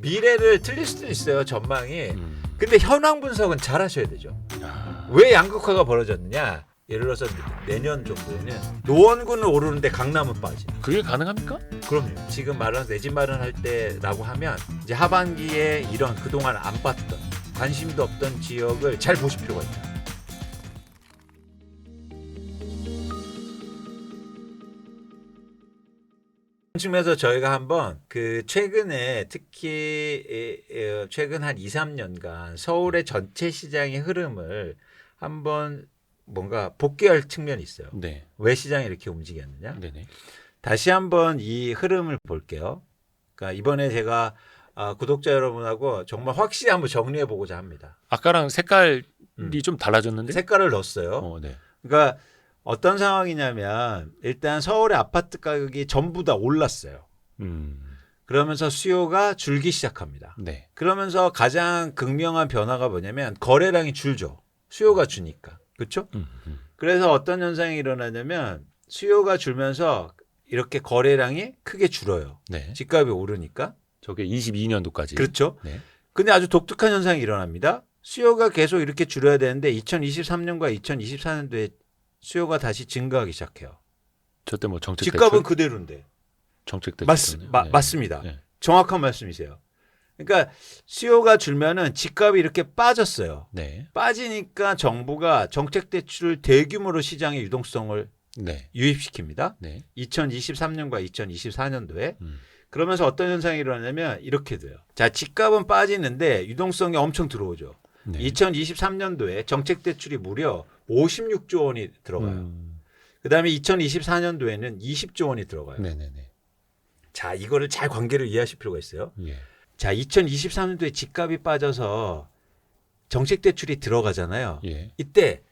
미래를 틀릴 수도 있어요 전망이. 음. 근데 현황 분석은 잘 하셔야 되죠. 아, 왜 양극화가 벌어졌느냐? 예를 들어서 내년 정도에는 노원구는 오르는데 강남은 빠지. 그게 가능합니까? 그럼요. 지금 말은 내집 마련할 때라고 하면 이제 하반기에 이런 그동안 안 봤던 관심도 없던 지역을 잘 보실 필요가 있다. 측면에서 저희가 한번 그 최근에 특히 최근 한 2, 3년간 서울의 전체 시장의 흐름을 한번 뭔가 복귀할 측면이 있어요. 네. 왜 시장이 이렇게 움직였느냐? 네네. 다시 한번 이 흐름을 볼게요. 그러니까 이번에 제가 아, 구독자 여러분하고 정말 확실히 한번 정리해 보고자 합니다. 아까랑 색깔이 음. 좀 달라졌는데? 색깔을 넣었어요. 어, 네. 그러니까 어떤 상황이냐면 일단 서울의 아파트 가격이 전부 다 올랐어요. 음. 그러면서 수요가 줄기 시작합니다. 네. 그러면서 가장 극명한 변화가 뭐냐면 거래량이 줄죠. 수요가 주니까. 그렇죠? 음, 음. 그래서 어떤 현상이 일어나냐면 수요가 줄면서 이렇게 거래량이 크게 줄어요. 네. 집값이 오르니까. 저게 22년도까지. 그렇죠. 네. 근데 아주 독특한 현상이 일어납니다. 수요가 계속 이렇게 줄어야 되는데 2023년과 2024년도에 수요가 다시 증가하기 시작해요. 저때 뭐 정책 집값은 대출? 그대로인데. 정책 대출. 맞. 마- 네. 맞습니다. 네. 정확한 말씀이세요. 그러니까 수요가 줄면은 집값이 이렇게 빠졌어요. 네. 빠지니까 정부가 정책 대출을 대규모로 시장의 유동성을 네. 유입시킵니다. 네. 2023년과 2024년도에 음. 그러면서 어떤 현상이 일어나냐면 이렇게 돼요. 자, 집값은 빠지는데 유동성이 엄청 들어오죠. 네. 2023년도에 정책 대출이 무려 56조 원이 들어가요. 음. 그다음에 2024년도에는 20조 원이 들어가요. 네네네. 자, 이거를 잘 관계를 이해하실 필요가 있어요. 예. 자, 2023년도에 집값이 빠져서 정책 대출이 들어가잖아요. 예. 이때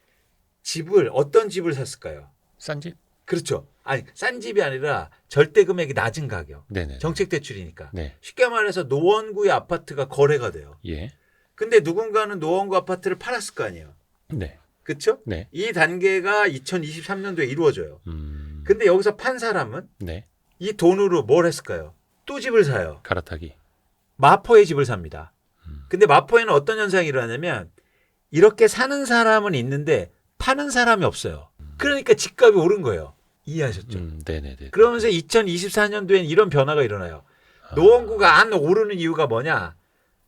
집을 어떤 집을 샀을까요? 싼 집? 그렇죠. 아니, 싼 집이 아니라 절대 금액이 낮은 가격. 네네. 정책 대출이니까. 네. 쉽게 말해서 노원구의 아파트가 거래가 돼요. 예. 근데 누군가는 노원구 아파트를 팔았을 거 아니에요. 네. 그렇죠? 네. 이 단계가 2023년도에 이루어져요. 음. 근데 여기서 판 사람은 네. 이 돈으로 뭘 했을까요? 또 집을 사요. 갈아타기. 마포에 집을 삽니다. 음. 근데 마포에는 어떤 현상이 일어나냐면 이렇게 사는 사람은 있는데 파는 사람이 없어요. 그러니까 집값이 오른 거예요. 이해하셨죠? 음. 네네네. 그러면서 2024년도엔 이런 변화가 일어나요. 아. 노원구가 안 오르는 이유가 뭐냐?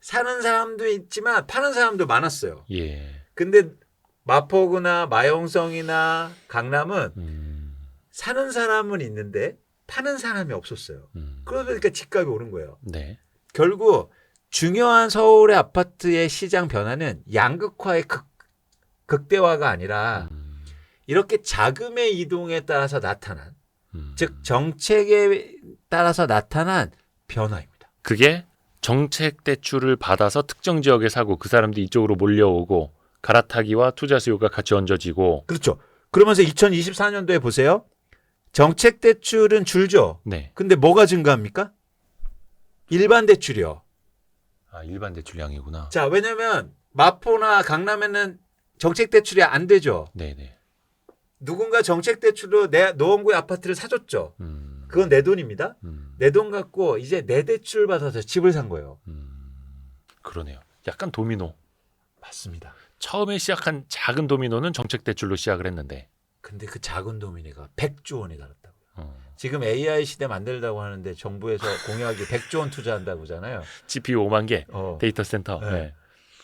사는 사람도 있지만 파는 사람도 많았어요. 예. 근데 마포구나 마용성이나 강남은 음. 사는 사람은 있는데 파는 사람이 없었어요. 음. 그러다 보니까 집값이 오른 거예요. 네. 결국 중요한 서울의 아파트의 시장 변화는 양극화의 극, 극대화가 아니라 음. 이렇게 자금의 이동에 따라서 나타난 음. 즉 정책에 따라서 나타난 변화입니다. 그게 정책 대출을 받아서 특정 지역에 사고 그 사람들이 이쪽으로 몰려오고 갈아타기와 투자 수요가 같이 얹어지고 그렇죠. 그러면서 2024년도에 보세요. 정책 대출은 줄죠. 네. 근데 뭐가 증가합니까? 일반 대출이요. 아 일반 대출량이구나. 자, 왜냐면 마포나 강남에는 정책 대출이 안 되죠. 네 네. 누군가 정책 대출로 내 노원구의 아파트를 사줬죠. 음. 그건 내 돈입니다. 음. 내 돈 갖고 이제 내 대출 받아서 집을 산 거예요. 음. 그러네요. 약간 도미노. 맞습니다. 처음에 시작한 작은 도미노는 정책 대출로 시작을 했는데. 근데 그 작은 도미니가 100조 원이 달았다고요. 어. 지금 AI 시대 만들다고 하는데 정부에서 공약이 100조 원 투자한다고 하잖아요. GPU 5만 개 어. 데이터 센터. 네. 네.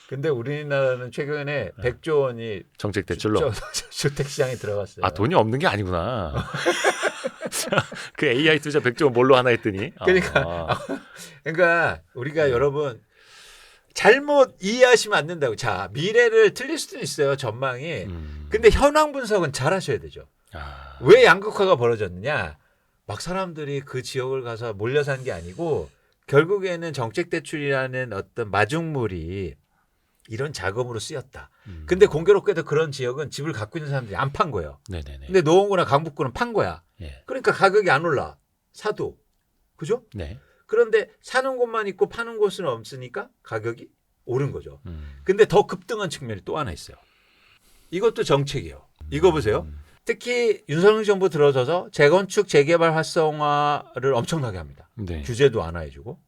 근데 우리나라는 최근에 100조 원이 정책 대출로. 주, 주택 시장에 들어갔어요. 아 돈이 없는 게 아니구나. 그 AI 투자 100조 원 뭘로 하나 했더니. 그러니까 아, 그러니까 우리가 여러분 잘못 이해하시면 안 된다고. 자, 미래를 틀릴 수도 있어요, 전망이. 음. 근데 현황 분석은 잘 하셔야 되죠. 아, 왜 양극화가 벌어졌느냐? 막 사람들이 그 지역을 가서 몰려 산 게 아니고 결국에는 정책 대출이라는 어떤 마중물이 이런 자금으로 쓰였다. 음. 근데 공교롭게도 그런 지역은 집을 갖고 있는 사람들이 안 판 거예요. 네네네. 근데 노원구나 강북구는 판 거야. 예. 그러니까 가격이 안 올라. 사도. 그죠? 네. 그런데 사는 곳만 있고 파는 곳은 없으니까 가격이 오른 거죠. 음. 근데 더 급등한 측면이 또 하나 있어요. 이것도 정책이에요. 이거 보세요. 음. 특히 윤석열 정부 들어서서 재건축 재개발 활성화를 엄청나게 합니다. 네. 규제도 완화해주고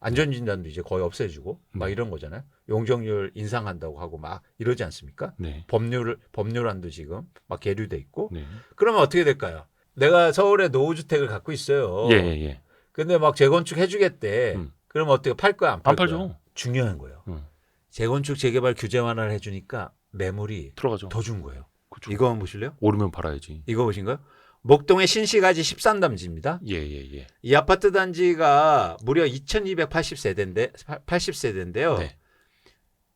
안전진단도 이제 거의 없애주고 막 네. 이런 거잖아요. 용적률 인상한다고 하고 막 이러지 않습니까? 네. 법률 법률안도 지금 막 계류돼 있고 네. 그러면 어떻게 될까요? 내가 서울에 노후주택을 갖고 있어요. 예, 예, 예. 근데 막 재건축 해주겠대. 음. 그럼 어떻게 팔 거야 안 팔 안 거야? 팔죠. 중요한 거예요. 음. 재건축 재개발 규제 완화를 해주니까 매물이 들어가죠. 더 준 거예요. 그쵸. 이거 한번 보실래요? 오르면 팔아야지. 이거 보신가요? 목동의 신시가지 13단지입니다. 예, 예, 예. 이 아파트 단지가 무려 2280세대인데 80세대인데요. 네.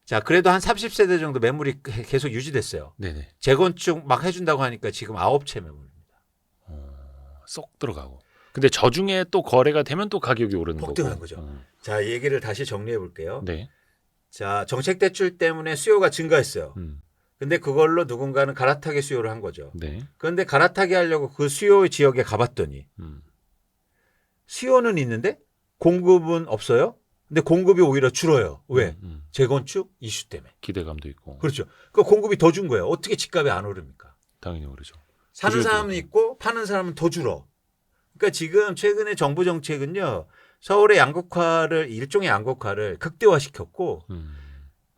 자, 그래도 한 30세대 정도 매물이 게- 계속 유지됐어요. 네, 네. 재건축 막 해준다고 하니까 지금 9채 매물입니다. 쏙 들어가고. 근데 저 중에 또 거래가 되면 또 가격이 오르는 거고. 폭등하는 거죠. 음. 자, 이 얘기를 다시 정리해 볼게요. 네. 자, 정책 대출 때문에 수요가 증가했어요. 음. 근데 그걸로 누군가는 갈아타기 수요를 한 거죠. 네. 그런데 갈아타기 하려고 그 수요 지역에 가봤더니 음. 수요는 있는데 공급은 없어요. 근데 공급이 오히려 줄어요. 왜? 음, 음. 재건축 이슈 때문에. 기대감도 있고. 그렇죠. 그 공급이 더 준 거예요. 어떻게 집값이 안 오릅니까? 당연히 오르죠. 사는 사람은 있고 파는 사람은 더 줄어. 그러니까 지금 최근에 정부 정책은요. 서울의 양극화를 일종의 양극화를 극대화시켰고 음.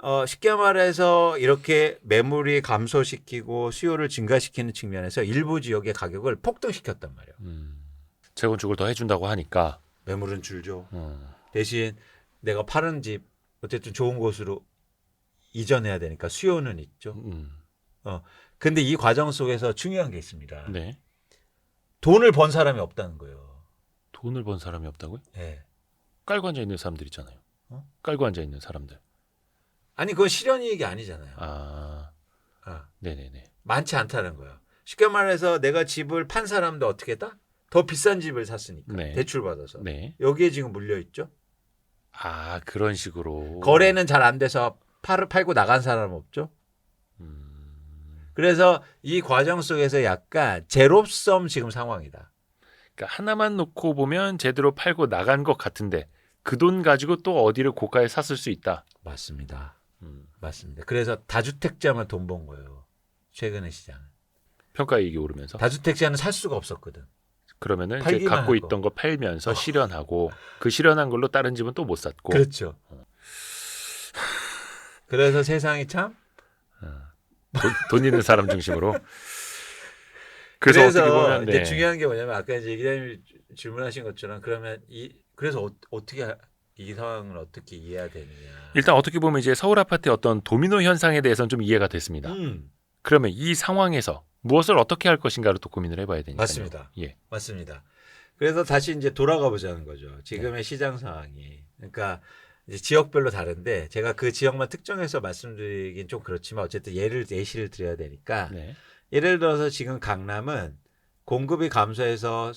어, 쉽게 말해서 이렇게 매물이 감소시키고 수요를 증가시키는 측면에서 일부 지역의 가격을 폭등시켰단 말이에요. 음. 재건축을 더 해준다고 하니까. 매물은 줄죠. 음. 대신 내가 파는 집 어쨌든 좋은 곳으로 이전해야 되니까 수요는 있죠. 음. 근데 이 과정 속에서 중요한 게 있습니다. 네. 돈을 번 사람이 없다는 거예요. 돈을 번 사람이 없다고요? 예. 깔고 앉아 있는 사람들 있잖아요. 어? 깔고 앉아 있는 사람들. 아니 그건 실현 이익이 아니잖아요. 아, 아, 네네네. 많지 않다는 거예요. 쉽게 말해서 내가 집을 판 사람도 어떻게 했다? 더 비싼 집을 샀으니까 네. 대출 받아서 네. 여기에 지금 물려 있죠. 아 그런 식으로 거래는 잘 안 돼서 팔을 팔고 나간 사람 없죠. 음, 그래서 이 과정 속에서 약간 제로섬 지금 상황이다. 그러니까 하나만 놓고 보면 제대로 팔고 나간 것 같은데 그 돈 가지고 또 어디를 고가에 샀을 수 있다. 맞습니다. 음, 맞습니다. 그래서 다주택자만 돈 번 거예요. 최근의 시장. 평가이익이 오르면서 다주택자는 살 수가 없었거든. 그러면은 이제 갖고. 있던 거 팔면서 어. 실현하고 그 실현한 걸로 다른 집은 또 못 샀고 그렇죠. 그래서 세상이 참 돈, 돈 있는 사람 중심으로. 그래서, 그래서, 어떻게 보면 이제 네. 중요한 게 뭐냐면 아까 이제 기자님이 주- 질문하신 것처럼 그러면 이 그래서 어, 떻게 이 상황을 어떻게 이해해야 되느냐. 일단 어떻게 보면 이제 서울 아파트의 어떤 도미노 현상에 대해서는 좀 이해가 됐습니다. 음, 그러면 이 상황에서 무엇을 어떻게 할 것인가를 또 고민을 해봐야 되니까. 맞습니다. 예. 맞습니다. 그래서 다시 이제 돌아가 보자는 거죠. 지금의 시장 상황이. 그러니까 이제 지역별로 다른데 제가 그 지역만 특정해서 말씀드리긴 좀 그렇지만 어쨌든 예를 예시를 드려야 되니까 네. 예를 들어서 지금 강남은 공급이 감소해서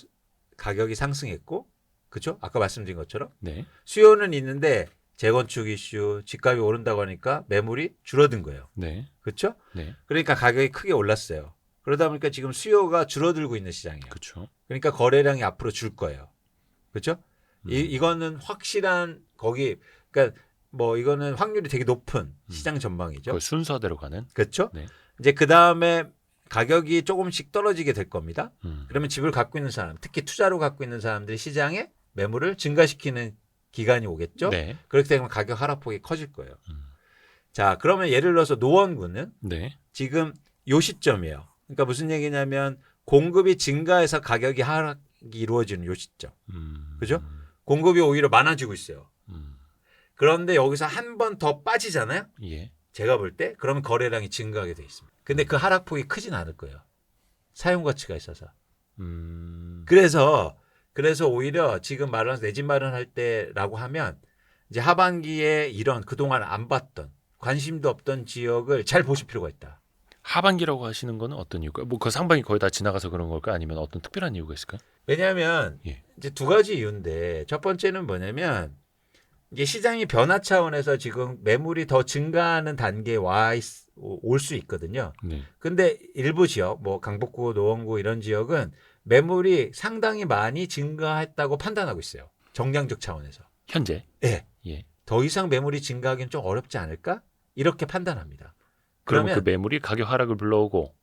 가격이 상승했고 그렇죠? 아까 말씀드린 것처럼 네. 수요는 있는데 재건축 이슈, 집값이 오른다고 하니까 매물이 줄어든 거예요. 네. 그렇죠? 네. 그러니까 가격이 크게 올랐어요. 그러다 보니까 지금 수요가 줄어들고 있는 시장이에요. 그렇죠. 그러니까 거래량이 앞으로 줄 거예요. 그렇죠? 음. 이 이거는 확실한 거기 그러니까 뭐 이거는 확률이 되게 높은 음. 시장 전망이죠. 그 순서대로 가는. 그렇죠? 네. 이제 그 다음에 가격이 조금씩 떨어지게 될 겁니다. 음. 그러면 집을 갖고 있는 사람, 특히 투자로 갖고 있는 사람들이 시장에 매물을 증가시키는 기간이 오겠죠. 네. 그렇게 되면 가격 하락폭이 커질 거예요. 음. 자, 그러면 예를 들어서 노원구는 네. 지금 요 시점이에요. 그러니까 무슨 얘기냐면 공급이 증가해서 가격이 하락이 이루어지는 요 시점. 음. 그죠? 공급이 오히려 많아지고 있어요. 음. 그런데 여기서 한 번 더 빠지잖아요. 예. 제가 볼 때 그러면 거래량이 증가하게 돼 있습니다. 근데 그 하락폭이 크진 않을 거예요. 사용 가치가 있어서. 음. 그래서 그래서 오히려 지금 말하는 내 집 마련할 때라고 하면 이제 하반기에 이런 그동안 안 봤던 관심도 없던 지역을 잘 보실 필요가 있다. 하반기라고 하시는 거는 어떤 이유일까요? 뭐 그 상반기 거의 다 지나가서 그런 걸까? 아니면 어떤 특별한 이유가 있을까요? 왜냐하면 예. 이제 두 가지 이유인데 첫 번째는 뭐냐면 이게 시장이 변화 차원에서 지금 매물이 더 증가하는 단계에 와 올 수 있거든요. 네. 근데 일부 지역, 뭐 강북구, 노원구 이런 지역은 매물이 상당히 많이 증가했다고 판단하고 있어요. 정량적 차원에서. 현재. 예. 예. 더 이상 매물이 증가하기는 좀 어렵지 않을까? 이렇게 판단합니다. 그러면 그러면 그 매물이 가격 하락을 불러오고.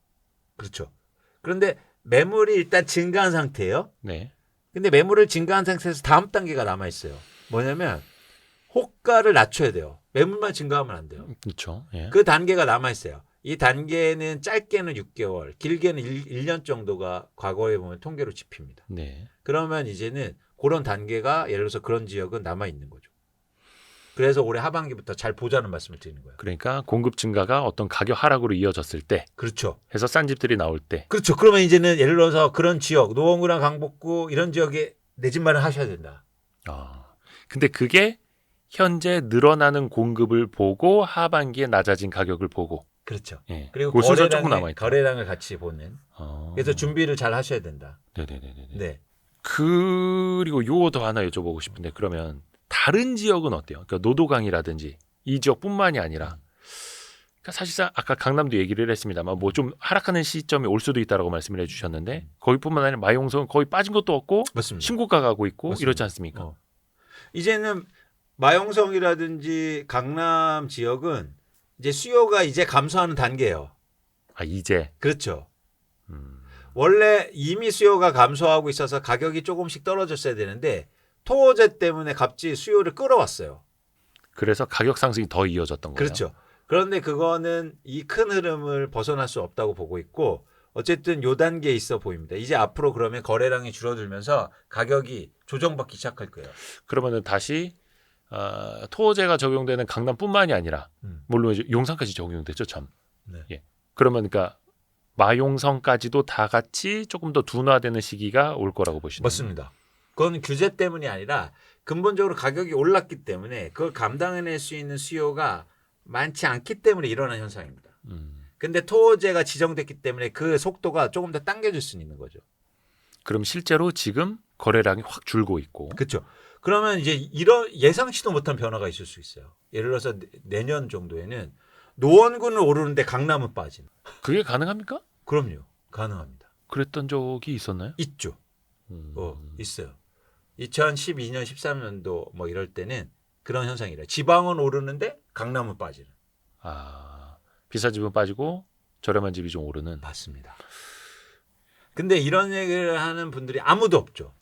그렇죠. 그런데 매물이 일단 증가한 상태예요. 네. 근데 매물을 증가한 상태에서 다음 단계가 남아 있어요. 뭐냐면 호가를 낮춰야 돼요. 매물만 증가하면 안 돼요. 그렇죠. 예. 그 단계가 남아 있어요. 이 단계는 짧게는 6개월, 길게는 1, 년 정도가 과거에 보면 통계로 집힙니다. 네. 그러면 이제는 그런 단계가 예를 들어서 그런 지역은 남아 있는 거죠. 그래서 올해 하반기부터 잘 보자는 말씀을 드리는 거예요. 그러니까 공급 증가가 어떤 가격 하락으로 이어졌을 때 그렇죠. 해서 싼 집들이 나올 때 그렇죠. 그러면 이제는 예를 들어서 그런 지역, 노원구나 강북구 이런 지역에 내 집만을 하셔야 된다. 아. 근데 그게 현재 늘어나는 공급을 보고 하반기에 낮아진 가격을 보고 그렇죠. 예. 그리고 그 순서 거래량의- 조금 남아 있다. 거래량을 같이 보는. 어. 그래서 준비를 잘 하셔야 된다. 네네네네. 네. 그리고 요거 더 하나 여쭤보고 싶은데 그러면 다른 지역은 어때요? 그러니까 노도강이라든지 이 지역뿐만이 아니라 그러니까 사실상 아까 강남도 얘기를 했습니다만 뭐 좀 하락하는 시점이 올 수도 있다라고 말씀을 해주셨는데 거기뿐만 아니라 마용성은 거의 빠진 것도 없고 맞습니다. 신고가 가고 있고 맞습니다. 이렇지 않습니까? 어. 이제는 마용성이라든지 강남 지역은 이제 수요가 이제 감소하는 단계예요. 아 이제 그렇죠. 음, 원래 이미 수요가 감소하고 있어서 가격이 조금씩 떨어졌어야 되는데 토호제 때문에 갑자기 수요를 끌어왔어요. 그래서 가격 상승이 더 이어졌던 거예요. 그렇죠. 그런데 그거는 이 큰 흐름을 벗어날 수 없다고 보고 있고 어쨌든 요 단계에 있어 보입니다. 이제 앞으로 그러면 거래량이 줄어들면서 가격이 조정받기 시작할 거예요. 그러면은 다시 아, 토호제가 적용되는 강남뿐만이 아니라 음. 물론 용산까지 적용됐죠 참. 네. 예. 그러면 그러니까 마용성까지도 다 같이 조금 더 둔화되는 시기가 올 거라고 보시나요? 맞습니다. 그건 규제 때문이 아니라 근본적으로 가격이 올랐기 때문에 그걸 감당해낼 수 있는 수요가 많지 않기 때문에 일어난 현상입니다. 음. 근데 토호제가 지정됐기 때문에 그 속도가 조금 더 당겨질 수 있는 거죠. 그럼 실제로 지금 거래량이 확 줄고 있고 그렇죠. 그러면 이제 이런 예상치도 못한 변화가 있을 수 있어요. 예를 들어서 내- 내년 정도에는 노원구는 오르는데 강남은 빠지는. 그게 가능합니까? 그럼요. 가능합니다. 그랬던 적이 있었나요? 있죠. 음. 어, 있어요. 2012년, 13년도 뭐 이럴 때는 그런 현상이래요. 지방은 오르는데 강남은 빠지는. 아 비싼 집은 빠지고 저렴한 집이 좀 오르는. 맞습니다. 근데 이런 얘기를 하는 분들이 아무도 없죠.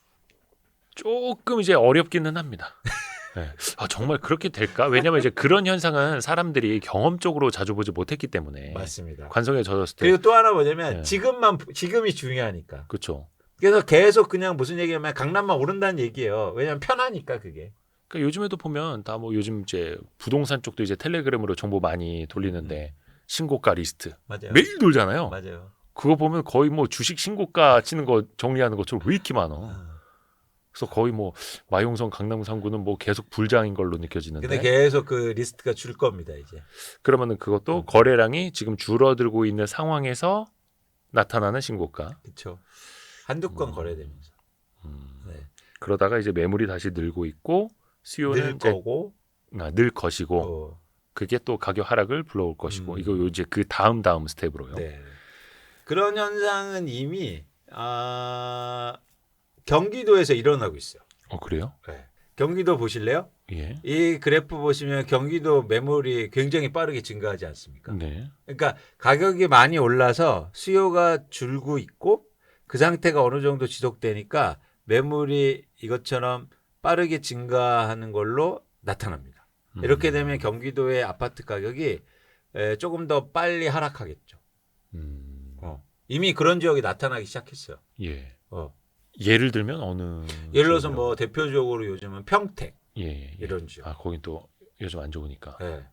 조금 이제 어렵기는 합니다. 네. 아 정말 그렇게 될까? 왜냐면 이제 그런 현상은 사람들이 경험적으로 자주 보지 못했기 때문에 맞습니다. 관성에 젖었을 때 그리고 또 하나 뭐냐면 네. 지금만 지금이 중요하니까. 그렇죠. 그래서 계속 그냥 무슨 얘기하면 강남만 오른다는 얘기예요. 왜냐면 편하니까 그게. 그러니까 요즘에도 보면 다 뭐 요즘 이제 부동산 쪽도 이제 텔레그램으로 정보 많이 돌리는데 신고가 리스트 맞아요. 매일 돌잖아요. 맞아요. 그거 보면 거의 뭐 주식 신고가 치는 거 정리하는 것처럼 왜 이렇게 많어? 아. 그래서 거의 뭐 마용성 강남 상구는 뭐 계속 불장인 걸로 느껴지는데 근데 계속 그 리스트가 줄 겁니다 이제. 그러면은 그것도 음. 거래량이 지금 줄어들고 있는 상황에서 나타나는 신고가 그렇죠. 한두 건 음. 거래되면서. 음, 네. 그러다가 이제 매물이 다시 늘고 있고 수요는 늘 거고. 아, 늘 것이고 어, 그게 또 가격 하락을 불러올 것이고 음. 이거 요 이제 그 다음 다음 스텝으로요. 네. 그런 현상은 이미 아, 경기도에서 일어나고 있어요. 어 그래요? 네. 경기도 보실래요? 예. 이 그래프 보시면 경기도 매물이 굉장히 빠르게 증가하지 않습니까? 네. 그러니까 가격이 많이 올라서 수요가 줄고 있고 그 상태가 어느 정도 지속되니까 매물이 이것처럼 빠르게 증가하는 걸로 나타납니다. 음. 이렇게 되면 경기도의 아파트 가격이 에, 조금 더 빨리 하락하겠죠. 음. 어. 이미 그런 지역이 나타나기 시작했어요. 예. 어. 예를 들면 어느 예를 들어서 지역이요? 뭐 대표적으로 요즘은 평택 예, 예, 예. 이런 지역. 아 거긴 또 요즘 안 좋으니까. 예.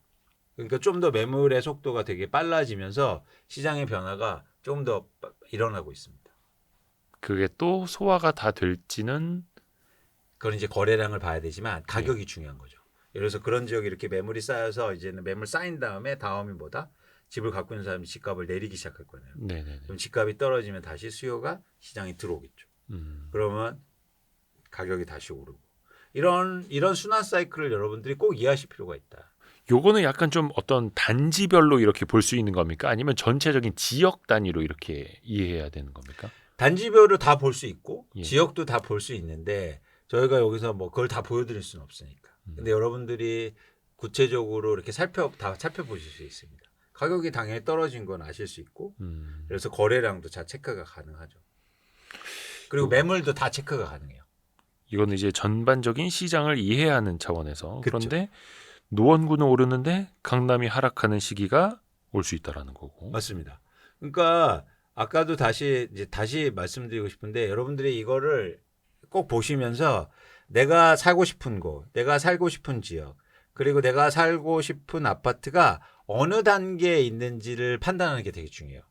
그러니까 좀 더 매물의 속도가 되게 빨라지면서 시장의 변화가 조금 더 빠- 일어나고 있습니다. 그게 또 소화가 다 될지는 그건 이제 거래량을 봐야 되지만 가격이 중요한 거죠. 예를 들어서 그런 지역이 이렇게 매물이 쌓여서 이제는 매물 쌓인 다음에 다음이 뭐다? 집을 갖고 있는 사람이 집값을 내리기 시작할 거네요. 네네네. 그럼 집값이 떨어지면 다시 수요가 시장에 들어오겠죠. 음. 그러면 가격이 다시 오르고 이런 이런 순환 사이클을 여러분들이 꼭 이해하실 필요가 있다. 요거는 약간 좀 어떤 단지별로 이렇게 볼 수 있는 겁니까? 아니면 전체적인 지역 단위로 이렇게 이해해야 되는 겁니까? 단지별로 다 볼 수 있고 예. 지역도 다 볼 수 있는데 저희가 여기서 뭐 그걸 다 보여드릴 수는 없으니까. 음. 근데 여러분들이 구체적으로 이렇게 살펴 다 살펴보실 수 있습니다. 가격이 당연히 떨어진 건 아실 수 있고 음. 그래서 거래량도 다 체크가 가능하죠. 그리고 매물도 다 체크가 가능해요. 이거는 이제 전반적인 시장을 이해하는 차원에서 그쵸. 그런데 노원구는 오르는데 강남이 하락하는 시기가 올 수 있다라는 거고. 맞습니다. 그러니까 아까도 다시 이제 다시 말씀드리고 싶은데 여러분들이 이거를 꼭 보시면서 내가 살고 싶은 곳, 내가 살고 싶은 지역, 그리고 내가 살고 싶은 아파트가 어느 단계에 있는지를 판단하는 게 되게 중요해요.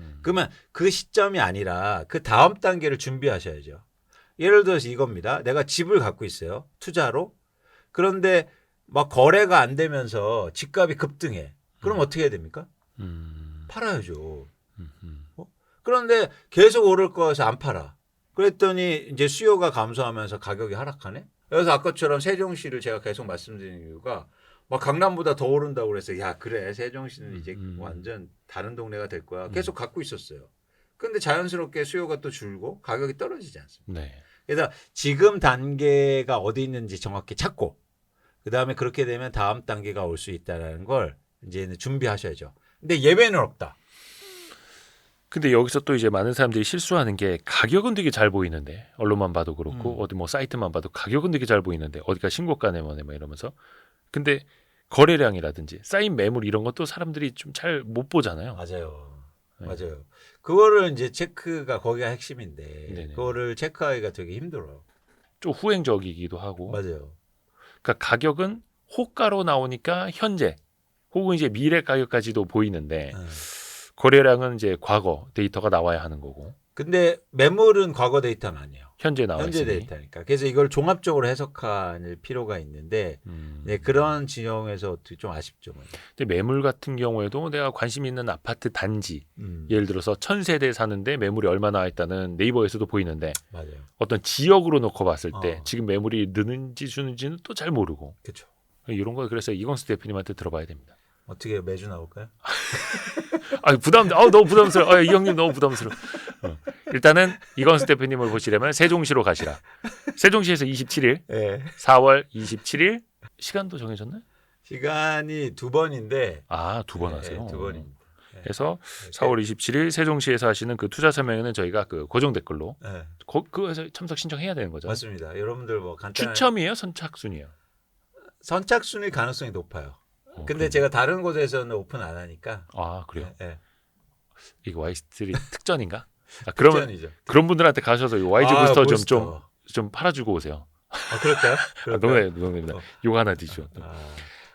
음. 그러면 그 시점이 아니라 그 다음 단계를 준비하셔야죠. 예를 들어서 이겁니다. 내가 집을 갖고 있어요. 투자로. 그런데 막 거래가 안 되면서 집값이 급등해. 그럼 음. 어떻게 해야 됩니까? 음. 팔아야죠. 음. 음. 그런데 계속 오를 거여서 안 팔아. 그랬더니 이제 수요가 감소하면서 가격이 하락하네. 그래서 아까처럼 세종시를 제가 계속 말씀드리는 이유가 막 강남보다 더 오른다고 그래서 야 그래 세종시는 이제 음, 음. 완전 다른 동네가 될 거야. 음. 계속 갖고 있었어요. 근데 자연스럽게 수요가 또 줄고 가격이 떨어지지 않습니다. 네. 그래서 지금 단계가 어디 있는지 정확히 찾고 그 다음에 그렇게 되면 다음 단계가 올 수 있다라는 걸 이제는 준비하셔야죠. 근데 예외는 없다. 근데 여기서 또 이제 많은 사람들이 실수하는 게 가격은 되게 잘 보이는데 언론만 봐도 그렇고 음. 어디 뭐 사이트만 봐도 가격은 되게 잘 보이는데 어디가 신고가네 뭐네 뭐 이러면서 근데 거래량이라든지 쌓인 매물 이런 것도 사람들이 좀 잘 못 보잖아요. 맞아요. 네. 맞아요. 그거를 이제 체크가 거기가 핵심인데 네네. 그거를 체크하기가 되게 힘들어요. 좀 후행적이기도 하고. 맞아요. 그러니까 가격은 호가로 나오니까 현재 혹은 이제 미래 가격까지도 보이는데 네. 거래량은 이제 과거 데이터가 나와야 하는 거고 근데 매물은 과거 데이터는 아니에요. 현재 나와 현재 있으니. 데이터니까. 그래서 이걸 종합적으로 해석할 필요가 있는데 음. 네, 그런 진영에서 어떻게 좀 아쉽죠. 뭐. 근데 매물 같은 경우에도 내가 관심 있는 아파트 단지 음, 예를 들어서 천 세대 사는데 매물이 얼마 나와 있다는 네이버에서도 보이는데 맞아요. 어떤 지역으로 놓고 봤을 때 어. 지금 매물이 느는지 주는지는 또 잘 모르고 그렇죠. 이런 거 그래서 이광수 대표님한테 들어봐야 됩니다. 어떻게 매주 나올까요? 아 부담, 아 너무 부담스러워. 아, 이 형님 너무 부담스러워. 어. 일단은 이광수 대표님을 보시려면 세종시로 가시라. 세종시에서 27일, 네. 4월 27일 시간도 정해졌나요? 시간이 두 번인데 아 두번 네, 하세요. 두 번입니다. 그래서 네, 4월 27일 세종시에서 하시는 그 투자 설명회는 저희가 그 고정 댓글로 네, 거, 그거에서 참석 신청해야 되는 거죠. 맞습니다. 여러분들 뭐 간단한 추첨이에요, 선착순이에요. 선착순일 가능성이 높아요. 어, 근데 그럼- 제가 다른 곳에서는 오픈 안 하니까. 아 그래요? 네, 네. 이거 와이스트리 특전인가? 아, 그러면 특전이죠. 그런 분들한테 가셔서 이 YG 아, 부스터 좀 부스터. 좀좀 팔아주고 오세요. 아, 그럴까요? 아, 그럴까요? 농담 농담입니다. 어. 욕 하나 뒤죠. 아,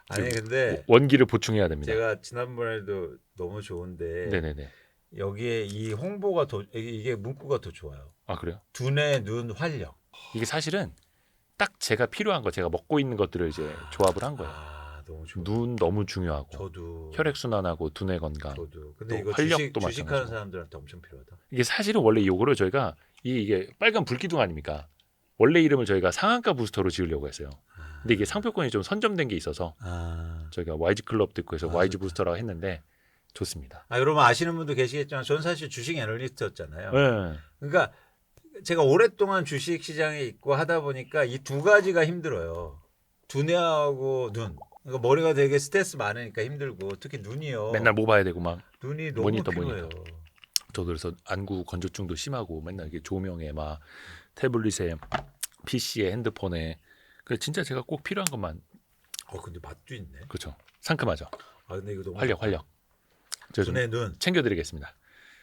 아니 근데 원기를 보충해야 됩니다. 제가 지난번에도 너무 좋은데 네네네. 여기에 이 홍보가 더 이게- 이게 문구가 더 좋아요. 아 그래요? 두뇌 눈 활력. 이게 사실은 딱 제가 필요한 거, 제가 먹고 있는 것들을 이제 조합을 한 거예요. 아 너무 좋아. 눈 너무 중요하고 저도 혈액 순환하고 두뇌 건강. 저도. 근데 또 이거 활력도 주식 주식하는 마찬가지고. 사람들한테 엄청 필요하다. 이게 사실은 원래 요거를 저희가 이- 이게 빨간 불기둥 아닙니까? 원래 이름을 저희가 상한가 부스터로 지으려고 했어요. 근데 이게 상표권이 좀 선점된 게 있어서 아, 저희가 YG 클럽도 있고 해서 아, YG 좋다. 부스터라고 했는데 좋습니다. 아 여러분 아시는 분도 계시겠지만 저는 사실 주식 애널리스트였잖아요. 네. 그러니까 제가 오랫동안 주식 시장에 있고 하다 보니까 이 두 가지가 힘들어요. 두뇌하고 눈. 그러니까 머리가 되게 스트레스 많으니까 힘들고 특히 눈이요. 맨날 뭐 봐야 되고 막 눈이 너무 모니터, 필요해요. 저도 그래서 안구 건조증도 심하고 맨날 이게 조명에 막 태블릿에 PC에 핸드폰에 그 진짜 제가 꼭 필요한 것만 어 근데 맛도 있네. 그렇죠. 상큼하죠. 아 근데 이거 너무 활력 활력. 제가 눈에 눈 챙겨드리겠습니다.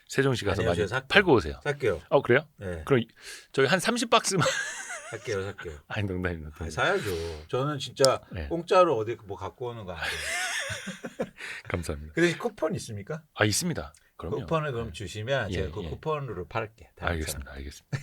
세종시 가서 아니요, 많이 제가 살게요. 팔고 오세요. 살게요. 어 그래요? 네, 그럼 이- 저희 한 30박스만 살게요, 살게요. 아니 농담입니다. 아, 사야죠. 저는 진짜 네. 공짜로 어디 뭐 갖고 오는 거 아니에요. 감사합니다. 그 대신 쿠폰 있습니까? 아 있습니다. 그럼요. 쿠폰을 그럼 주시면 예, 제가 그 예. 쿠폰으로 팔게. 알겠습니다. 알겠습니다.